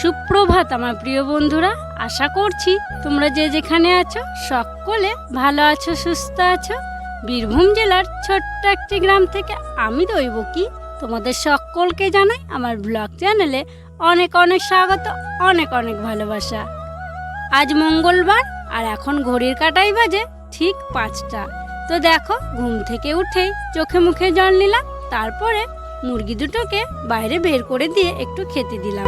সুপ্রভাত আমার প্রিয় বন্ধুরা, আশা করছি তোমরা যে যেখানে আছো সকলে ভালো আছো, সুস্থ আছো। বীরভূম জেলার ছোট্ট একটি গ্রাম থেকে আমি দৈব কি? তোমাদের সকলকে জানাই আমার ব্লগ চ্যানেলে অনেক অনেক স্বাগত, অনেক অনেক ভালোবাসা। আজ মঙ্গলবার আর এখন ঘড়ির কাটাই বাজে ঠিক পাঁচটা। তো দেখো, ঘুম থেকে উঠেই চোখে মুখে জল নিলাম, তারপরে মুরগি দুটোকে বাইরে বের করে দিয়ে একটু খেতে দিলাম।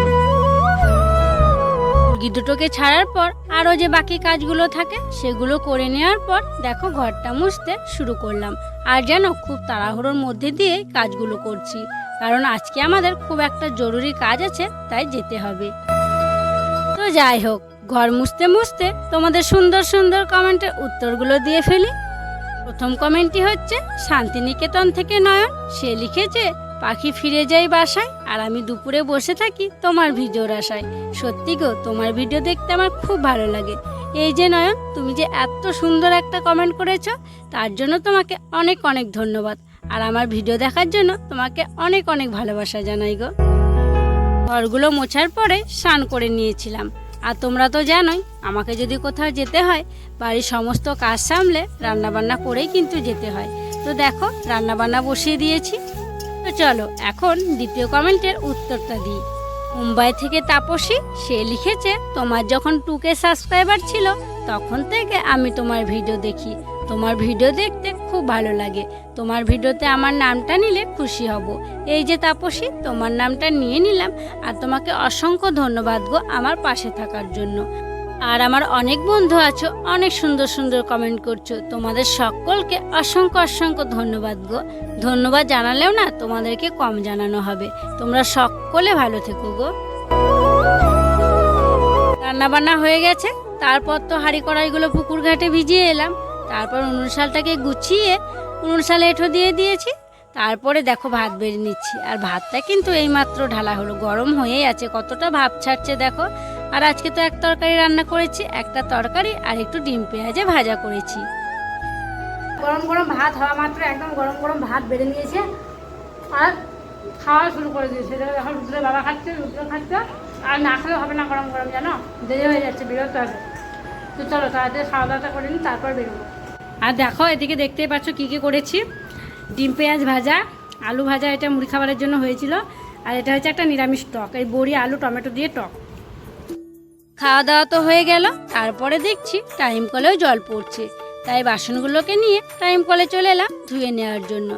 মুরগি দুটোকে ছাড়ার পর আরও যে বাকি কাজগুলো থাকে, সেগুলো করে নেওয়ার পর দেখো ঘরটা মুছতে শুরু করলাম। আর যেন খুব তাড়াহুড়োর মধ্যে দিয়ে কাজগুলো করছি। কারণ আজকে আমাদের খুব একটা জরুরি কাজ আছে, তাই যেতে হবে। তো যাই হোক, ঘর মুছতে মুছতে তোমাদের সুন্দর সুন্দর কমেন্টের উত্তরগুলো দিয়ে ফেলি। প্রথম কমেন্টটি হচ্ছে, শান্তিনিকেতন থেকে নয়ন, সে লিখেছে পাখি ফিরে যাই বাসায়, আর আমি দুপুরে বসে থাকি তোমার ভিডিওর আশায়। সত্যি গো, তোমার ভিডিও দেখতে আমার খুব ভালো লাগে। এই যে নয়ন, তুমি যে এত সুন্দর একটা কমেন্ট করেছ, তার জন্য তোমাকে অনেক অনেক ধন্যবাদ। আর আমার ভিডিও দেখার জন্য তোমাকে অনেক অনেক ভালোবাসা জানাই গো। ঘরগুলো মোছার পরে স্নান করে নিয়েছিলাম। আর তোমরা তো জানোই, আমাকে যদি কোথাও যেতে হয়, বাড়ির সমস্ত কাজ সামলে রান্নাবান্না করেই কিন্তু যেতে হয়। তো দেখো, রান্নাবান্না বসিয়ে দিয়েছি। তো চলো, এখন দ্বিতীয় কমেন্টের উত্তরটা দিই। মুম্বাই থেকে তাপসী, সে লিখেছে, তোমার যখন টুকে সাবস্ক্রাইবার ছিল, তখন থেকে আমি তোমার ভিডিও দেখি। তোমার ভিডিও দেখতে খুব ভালো লাগে। তোমার ভিডিওতে আমার নামটা নিলে খুশি হব। এই যে তাপসী, তোমার নামটা নিয়ে নিলাম, আর তোমাকে অসংখ্য ধন্যবাদ গো আমার পাশে থাকার জন্য। আর আমার অনেক বন্ধু আছো, অনেক সুন্দর সুন্দর কমেন্ট করছ। তোমাদের সকলকে অসংখ্য অসংখ্য ধন্যবাদ গো। ধন্যবাদ জানালেও না তোমাদেরকে কম জানানো হবে। তোমরা সকলে ভালো থেকো গো। রান্নাবান্না হয়ে গেছে, তারপর তো হাঁড়ি কড়াইগুলো পুকুর ঘাটে ভিজিয়ে এলাম। তারপর উনুন শালটাকে গুছিয়ে উনুন শালে এঁঠো দিয়ে দিয়েছি। তারপরে দেখো ভাত বেড়ে নিচ্ছি। আর ভাতটা কিন্তু এইমাত্র ঢালা হলো, গরম হয়েই আছে। কতটা ভাব ছাড়ছে দেখো। আর আজকে তো এক তরকারি রান্না করেছি একটা তরকারি আর একটু ডিম পেঁয়াজে ভাজা করেছি। গরম গরম ভাত হওয়া মাত্র একদম গরম গরম ভাত বেড়ে নিয়েছে। আর খাওয়া শুরু করে দিয়েছে। এখন রুদ্রের বাবা খাচ্ছে রুদ্র খাচ্ছে। আর না খেলেও হবে না গরম গরম জানো? দেরি হয়ে যাচ্ছে বেরোতে হবে তো চলো তাড়াতাড়ি খাওয়া দাওয়াটা করে নিই তারপর বেরোবো। আর দেখো এদিকে দেখতেই পাচ্ছ কী কী করেছি। ডিম পেঁয়াজ ভাজা আলু ভাজা এটা মুড়ি খাবারের জন্য হয়েছিল। আর এটা হচ্ছে একটা নিরামিষ টক এই বড়ি আলু টমেটো দিয়ে টক। খাওয়া দাওয়া তো হয়ে গেল, তারপরে দেখছি টাইম কলেও জল পড়ছে। তাই বাসনগুলোকে নিয়ে টাইম কলে চলে এলাম ধুয়ে নেওয়ার জন্য।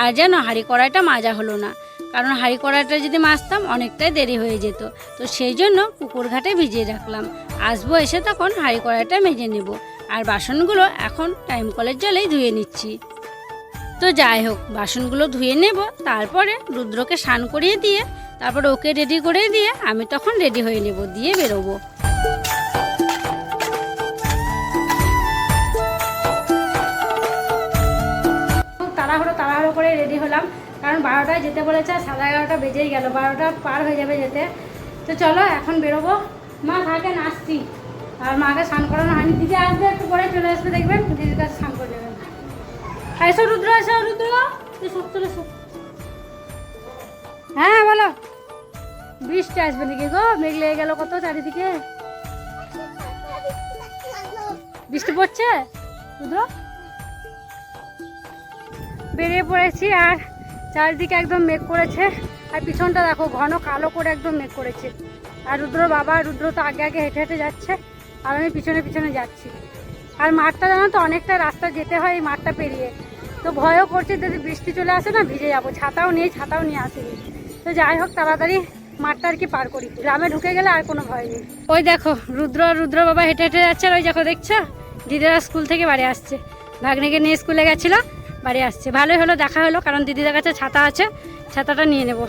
আর যেন হাঁড়ি কড়াইটা মাজা হলো না, কারণ হাঁড়ি কড়াইটা যদি মাজতাম অনেকটাই দেরি হয়ে যেত। তো সেই জন্য পুকুর ঘাটে ভিজিয়ে রাখলাম। আসব এসে তখন হাঁড়ি কড়াইটা মেজে নেব। আর বাসনগুলো এখন টাইম কলের জলেই ধুয়ে নিচ্ছি। তো যাই হোক, বাসনগুলো ধুয়ে নেব, তারপরে রুদ্রকে স্নান করিয়ে দিয়ে, তারপরে ওকে রেডি করে দিয়ে আমি তখন রেডি হয়ে নেব, দিয়ে বেরোবো। করে রেডি হলাম। কারণ বারোটায় যেতে বলেছে সাড়ে এগারোটা বেজেই গেল। বারোটা পার হয়ে যাবে যেতে। তো চলো, এখন বেরোবো। মা থাকে আসছি। আর মাকে স্নান করানো হয়নি। দিদি আসবে, একটু পরে চলে আসবে, দেখবেন। দিদির কাছে স্নান করে হ্যাঁ এসো রুদ্র এসো রুদ্র। চলে এসো। হ্যাঁ বলো। বৃষ্টি আসবে নাকি গো? মেঘ লেগে গেল কত চারিদিকে। বৃষ্টি পড়ছে? রুদ্র? বেরিয়ে পড়েছি আর চারিদিকে একদম মেঘ করেছে। আর পিছনটা দেখো, ঘন কালো করে একদম মেঘ করেছে। আর রুদ্র বাবা, রুদ্র তো আগে আগে হেঁটে হেঁটে যাচ্ছে আর আমি পিছনে পিছনে যাচ্ছি। আর মাঠটা জানো তো, অনেকটা রাস্তা যেতে হয় এই মাঠটা পেরিয়ে। তো ভয়ও করছে, যদি বৃষ্টি চলে আসে না, ভিজে যাব। ছাতাও নেই, ছাতাও নিয়ে আসেনি। তো যাই হোক, তাড়াতাড়ি মাঠটা আর কি পার করি। গ্রামে ঢুকে গেলে আর কোনো ভয় নেই। ওই দেখো, রুদ্র রুদ্র বাবা হেঁটে হেঁটে যাচ্ছে। আর ওই দেখো, দেখছ? দিদিরা স্কুল থেকে বাড়ি আসছে। ভাগ্নিকে নিয়ে স্কুলে গেছিল। বাড়ি আসছে। ভালোই হলো, দেখা হলো, কারণ দিদিদের কাছে ছাতা আছে, ছাতাটা নিয়ে নেব।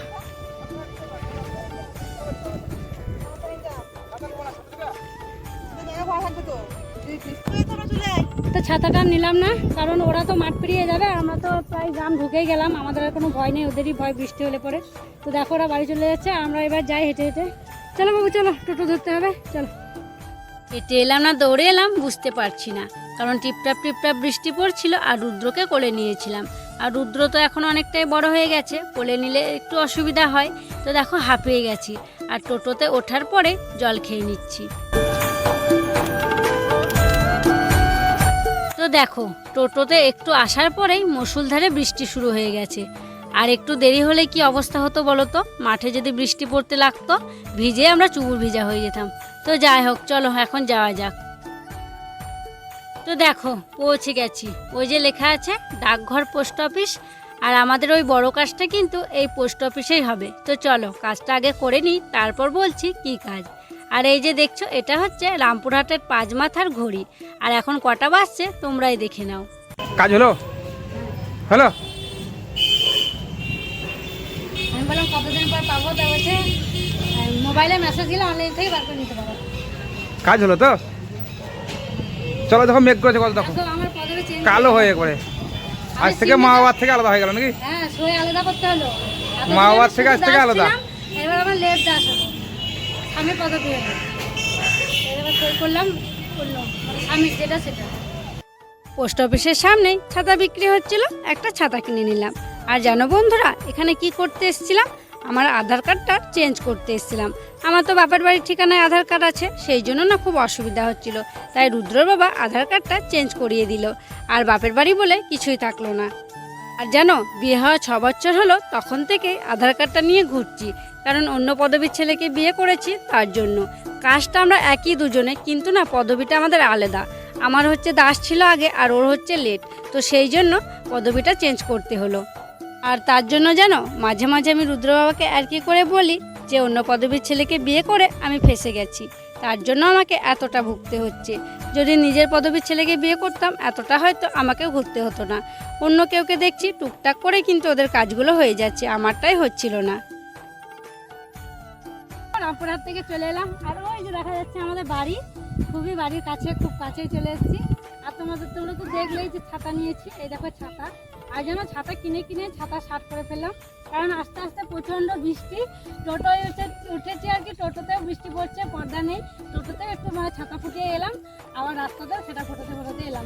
তো ছাতাটা নিলাম না, কারণ ওরা তো মাঠ পেরিয়ে যাবে আমরা তো প্রায় গ্রাম ঢুকেই গেলাম, আমাদের আর কোনো ভয় নেই, ওদেরই ভয় বৃষ্টি হলে পরে। তো দেখো ওরা বাড়ি চলে যাচ্ছে, আমরা এবার যাই হেঁটে হেঁটে। চলো বাবু, চলো, টোটো ধরতে হবে, চলো। হেঁটে এলাম না, দৌড়ে এলাম, বুঝতে পারছি না। কারণ টিপটাপ টিপটাপ বৃষ্টি পড়ছিল আর রুদ্রকে কোলে নিয়েছিলাম। আর রুদ্র তো এখন অনেকটাই বড় হয়ে গেছে, কোলে নিলে একটু অসুবিধা হয়। তো দেখো, হাঁপিয়ে গেছি। আর টোটোতে ওঠার পরে জল খেয়ে নিচ্ছি। তো দেখো, টোটোতে একটু আসার পরেই মুসুলধারে বৃষ্টি শুরু হয়ে গেছে। আর একটু দেরি হলে কি অবস্থা হতো বলো তো? মাঠে যদি বৃষ্টি পড়তে লাগতো, ভিজে আমরা চুবুর ভিজা হয়ে যেতাম। তো যাই হোক, চলো এখন যাওয়া যাক। তো দেখো, পৌঁছে গেছি। ওই যে লেখা আছে, ডাকঘর পোস্ট অফিস। আর আমাদের ওই বড় কাজটা কিন্তু এই পোস্ট অফিসেই হবে। তো চলো, কাজটা আগে করে নিই, তারপর বলছি কি কাজ। আর এই যে দেখছ, এটা হচ্ছে রামপুরহাটের পাঁচ মাথার ঘড়ি। আর এখন কটা বাজছে, তোমরাই দেখে নাও। কাজ হলো? হলো? আমি বললাম কতদিন পর পাবো? তা বলছে মোবাইলে মেসেজ দিলে অনলাইন থেকে বার করে নিতে পারো। কাজ হলো তো? চলো দেখো মেঘ করেছে কত দেখো দেখো আমার পদবি চেঞ্জ কালো হয়ে একবারে আজ থেকে মা বাবার থেকে আলাদা হয়ে গেল নাকি? হ্যাঁ সই আলাদা করতে হলো। মা বাবার থেকে আজ থেকে আলাদা। এবার আমার লেফট দাস আমি হলো এবার সই করলাম করলাম। মানে যেটা সেটা। পোস্ট অফিসের সামনেই ছাতা বিক্রি হচ্ছিল একটা ছাতা কিনে নিলাম। আর জানো বন্ধুরা, এখানে কি করতে এসেছিলাম? আমার আধার কার্ডটা চেঞ্জ করতে এসেছিলাম। আমার তো বাপের বাড়ির ঠিকানায় আধার কার্ড আছে, সেই জন্য না খুব অসুবিধা হচ্ছিল। তাই রুদ্রর বাবা আধার কার্ডটা চেঞ্জ করিয়ে দিল। আর বাপের বাড়ি বলে কিছুই থাকল না। আর জানো, বিয়ে হওয়া ছ বছর হলো, তখন থেকে আধার কার্ডটা নিয়ে ঘুরছি। কারণ অন্য পদবীর ছেলেকে বিয়ে করেছি তার জন্য। কাজটা আমরা একই দুজনে, কিন্তু না পদবিটা আমাদের আলাদা। আমার হচ্ছে দাস ছিল আগে, আর ওর হচ্ছে লেট। তো সেই জন্য পদবিটা চেঞ্জ করতে হলো। আর তার জন্য জানো মাঝে মাঝে আমি রুদ্র বাবাকে আর কি করে বলি যে, অন্য পদবীর ছেলেকে বিয়ে করে আমি ফেসে গেছি। তার জন্য আমাকে এতটা ভুগতে হচ্ছে। যদি নিজের পদবীর ছেলেকে বিয়ে করতাম, এতটা হয়তো আমাকেও ঘুরতে হতো না। অন্য কেউকে দেখছি টুকটাক করে কিন্তু ওদের কাজগুলো হয়ে যাচ্ছে, আমারটাই হচ্ছিল না। রামপুরহাট থেকে চলে এলাম। আর ওই যে দেখা যাচ্ছে আমাদের বাড়ি, খুবই বাড়ির কাছে, খুব কাছেই চলে এসেছি। আর তোমাদের তোমরা তো দেখলেই যে ছাতা নিয়েছি। এই দেখো ছাতা। আর যেন ছাতা কিনে কিনে ছাতা শার্ট করে ফেললাম। কারণ আস্তে আস্তে প্রচণ্ড বৃষ্টি। টোটোয় উঠে উঠেছি আর কি টোটোতেও বৃষ্টি পড়ছে পর্দা নেই। টোটোতেও একটু মানে ছাতা ফুটিয়ে এলাম আবার রাস্তাতেও সেটা ফোটাতে ফোটাতে এলাম।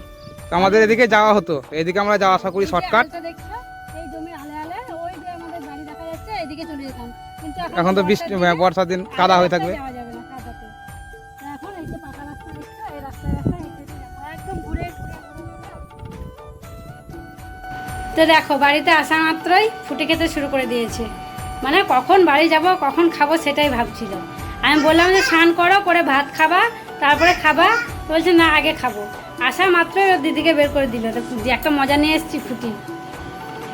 তো আমাদের এদিকে যাওয়া হতো। এদিকে আমরা যাওয়া আসা করি শর্টকাট। এই জমির আলে আলে ওই যে আমাদের বাড়ি দেখা যাচ্ছে এদিকে চলে যেতাম। কিন্তু এখন তো বৃষ্টি বর্ষার দিন কাদা হয়ে থাকবে। তো দেখো, বাড়িতে আসা মাত্রই ফুটে খেতে শুরু করে দিয়েছে। মানে কখন বাড়ি যাব, কখন খাব সেটাই ভাবছিল। আমি বললাম যে স্নান করো, করে ভাত খাবা, তারপরে খাবা। বলছে, না, আগে খাব। আসা মাত্রই ওর দিদিকে বের করে দিল। তো একটা মজা নিয়ে এসেছি ফুটি।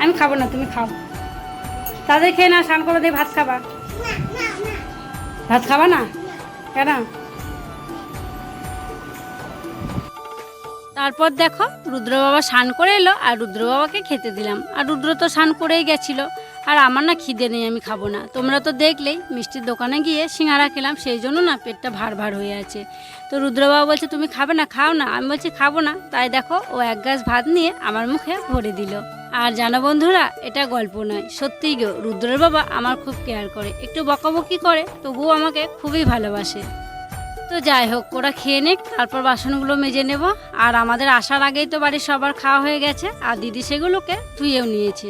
আমি খাব না, তুমি খাও। তাদের খেয়ে না, স্নান করে দিয়ে ভাত খাবা? ভাত খাবা না? কেন? তারপর দেখো রুদ্র বাবা স্নান করে এলো আর রুদ্র বাবাকে খেতে দিলাম। আর রুদ্র তো স্নান করেই গেছিল। আর আমার না খিদে নেই, আমি খাব না। তোমরা তো দেখলেই মিষ্টির দোকানে গিয়ে সিঙ্গারা খেলাম, সেই জন্য না পেটটা ভার ভার হয়ে আছে। তো রুদ্র বাবা বলছে, তুমি খাবে না? খাও না? আমি বলছি, খাব না। তাই দেখো ও এক গ্লাস ভাত নিয়ে আমার মুখে ভরে দিল। আর জানো বন্ধুরা, এটা গল্প নয়। সত্যিই গো রুদ্রের বাবা আমার খুব কেয়ার করে। একটু বকাবকি করে, তবুও আমাকে খুবই ভালোবাসে। তো যাই হোক, ওরা খেয়ে নিক, তারপর বাসনগুলো মেজে নেব। আর আমাদের আসার আগেই তো বাড়ির সবার খাওয়া হয়ে গেছে, আর দিদি সেগুলোকে ধুয়েও নিয়েছে।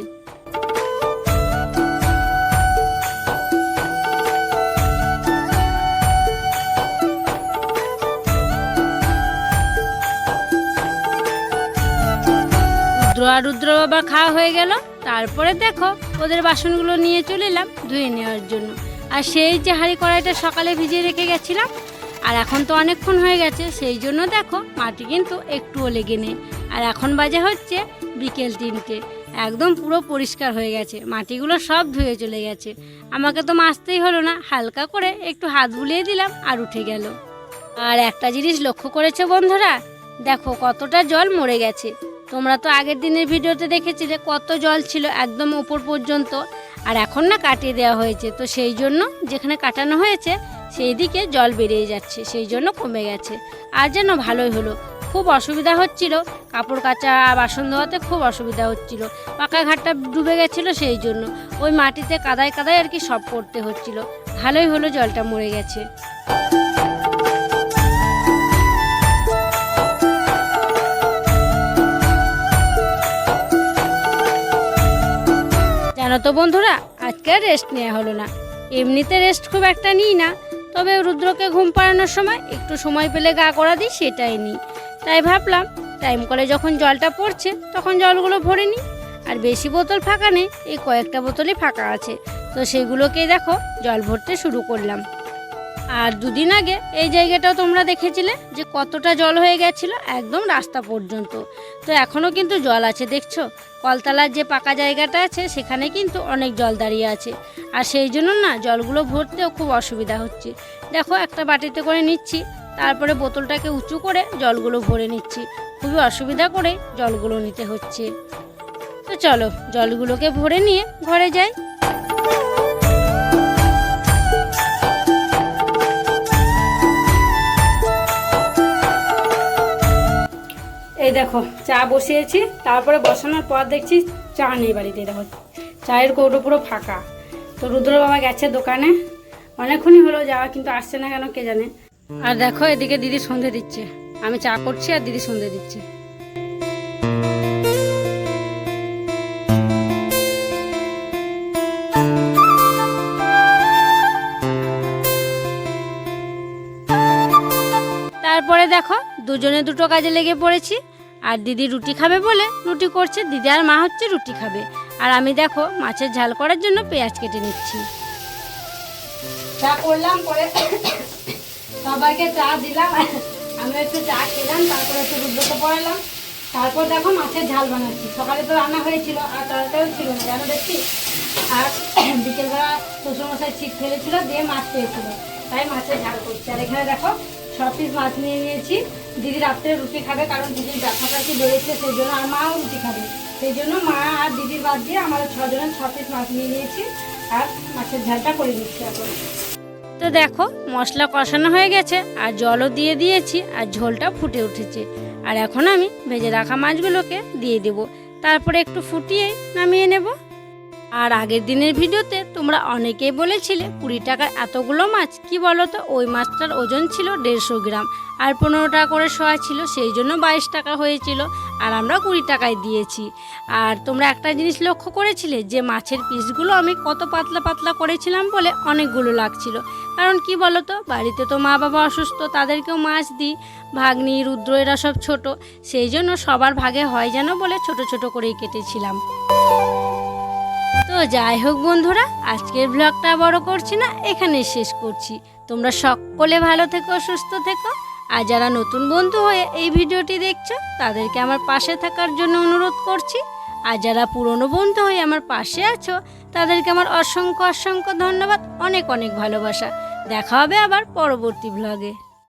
রুদ্র আর রুদ্র খাওয়া হয়ে গেল, তারপরে দেখো, ওদের বাসনগুলো নিয়ে চলে এলাম ধুয়ে নেওয়ার জন্য। আর সেই যে হাঁড়ি কড়াইটা সকালে ভিজিয়ে রেখে গেছিলাম আর এখন তো অনেকক্ষণ হয়ে গেছে, সেই জন্য দেখো মাটি কিন্তু একটুও লেগে নেই। আর এখন বাজে হচ্ছে বিকেল তিনটে, একদম পুরো পরিষ্কার হয়ে গেছে, মাটিগুলো সব ধুয়ে চলে গেছে। আমাকে তো মাজতেই হলো না, হালকা করে একটু হাত বুলিয়ে দিলাম আর উঠে গেল। আর একটা জিনিস লক্ষ্য করেছে বন্ধুরা? দেখো কতটা জল মরে গেছে। তোমরা তো আগের দিনের ভিডিওতে দেখেছিলে কত জল ছিল একদম উপর পর্যন্ত, আর এখন না কাটিয়ে দেওয়া হয়েছে। তো সেই জন্য যেখানে কাটানো হয়েছে সেই দিকে জল বেরিয়ে যাচ্ছে, সেই জন্য কমে গেছে। আর যেন ভালোই হলো। খুব অসুবিধা হচ্ছিল। কাপড় কাচা, বাসন ধোয়াতে খুব অসুবিধা হচ্ছিল। পাকা ঘাটটা ডুবে গেছিল সেই জন্য। ওই মাটিতে কাদায় কাদায় আর কি সব করতে হচ্ছিল। ভালোই হলো জলটা মরে গেছে। জানো তো বন্ধুরা, আজকে আর রেস্ট নেওয়া হলো না। এমনিতে রেস্ট খুব একটা নিই না। তবে রুদ্রকে ঘুম পাড়ানোর সময় একটু সময় পেলে গা করা দিই, সেটাই নিই। তাই ভাবলাম, টাইম কলে যখন জলটা পড়ছে, তখন জলগুলো ভরে নিই। আর বেশি বোতল ফাঁকা নেই, এই কয়েকটা বোতলই ফাঁকা আছে। তো সেগুলোকেই দেখো, জল ভরতে শুরু করলাম। আর দুদিন আগে এই জায়গাটাও তোমরা দেখেছিলে যে কতটা জল হয়ে গেছিল একদম রাস্তা পর্যন্ত। তো এখনও কিন্তু জল আছে, দেখছ? কলতলার যে পাকা জায়গাটা আছে, সেখানে কিন্তু অনেক জল দাঁড়িয়ে আছে। আর সেই জন্য না জলগুলো ভরতেও খুব অসুবিধা হচ্ছে। দেখো, একটা বাটিতে করে নিচ্ছি, তারপরে বোতলটাকে উঁচু করে জলগুলো ভরে নিচ্ছি। খুবই অসুবিধা করে জলগুলো নিতে হচ্ছে। তো চলো, জলগুলোকে ভরে নিয়ে ঘরে যাই। দেখো, চা বসিয়েছি, তারপরে বসানোর পর দেখছি চা নেই বাড়িতে, দেখো, চায়ের কৌটো পুরো ফাঁকা। তো রুদ্র বাবা গেছে দোকানে, অনেকক্ষণই হলো, যাওয়া কিন্তু আসছে না কেন, কে জানে। আর দেখো, এদিকে দিদি সন্ধে দিচ্ছে, আমি চা করছি আর দিদি সন্ধে দিচ্ছে। তারপরে দেখো, দুজনে দুটো কাজে লেগে পড়েছি আর দিদি রুটি খাবে বলে রুটি করছে। দিদি আর মা হচ্ছে রুটি খাবে। আর আমি দেখো মাছের ঝাল করার জন্য পেঁয়াজ কেটে নিচ্ছি। চা করলাম, পরে সবাইকে চা দিলাম। আমি একটু চা খেলাম, তারপরে একটু রুদ্রকে পড়ালাম। তারপর দেখো মাছের ঝাল বানাচ্ছি। সকালে তো রান্না হয়েছিল, আর তরকারিও ছিল না, জানো দেখছি আর বিকেলবেলা শ্বশুরমশাই ছিট ফেলেছিল, দিয়ে মাছ পেয়েছিল। তাই মাছের ঝাল করছি। আর এখানে দেখো ছ পিস মাছ নিয়ে নিয়েছি। দিদি রাত্রে রুটি খাবে, কারণ দিদির ব্যথাটা কি বেড়েছে, সেই জন্য আর মাও রুটি খাবে। সেই জন্য মা আর দিদির বাদ দিয়ে আমার ছজনের ছ পিস মাছ নিয়ে নিয়েছি আর মাছের ঝালটা করে নিচ্ছি এখন। তো দেখো, মশলা কষানো হয়ে গেছে, আর জলও দিয়ে দিয়েছি, আর ঝোলটা ফুটে উঠেছে। আর এখন আমি ভেজে রাখা মাছগুলোকে দিয়ে দেব। তারপরে একটু ফুটিয়ে নামিয়ে নেব। আর আগের দিনের ভিডিওতে তোমরা অনেকেই বলেছিলে কুড়ি টাকার এতগুলো মাছ। কি বলো তো ওই মাছটার ওজন ছিল দেড়শো গ্রাম আর পনেরো টাকা করে শোয়া ছিল, সেই জন্য বাইশ টাকা হয়েছিল আর আমরা কুড়ি টাকায় দিয়েছি। আর তোমরা একটা জিনিস লক্ষ্য করেছিলে যে মাছের পিসগুলো আমি কত পাতলা পাতলা করেছিলাম বলে অনেকগুলো লাগছিল। কারণ কি বলো তো বাড়িতে তো মা বাবা অসুস্থ, তাদেরকেও মাছ দিই। ভাগ্নি, রুদ্র, এরা সব ছোট, সেই জন্য সবার ভাগে হয় যেন বলে ছোট ছোট করেই কেটেছিলাম। তো যাই হোক বন্ধুরা, আজকের ব্লগটা বড় করছি না এখানে শেষ করছি। তোমরা সকলে ভালো থেকো, সুস্থ থেকো, আর যারা নতুন বন্ধু হয়ে এই ভিডিওটি দেখছ, তাদেরকে আমার পাশে থাকার জন্য অনুরোধ করছি। আর যারা পুরনো বন্ধু হয়ে আমার পাশে আছো, তাদেরকে আমার অসংখ্য অসংখ্য ধন্যবাদ, অনেক অনেক ভালোবাসা। দেখা হবে আবার পরবর্তী ব্লগে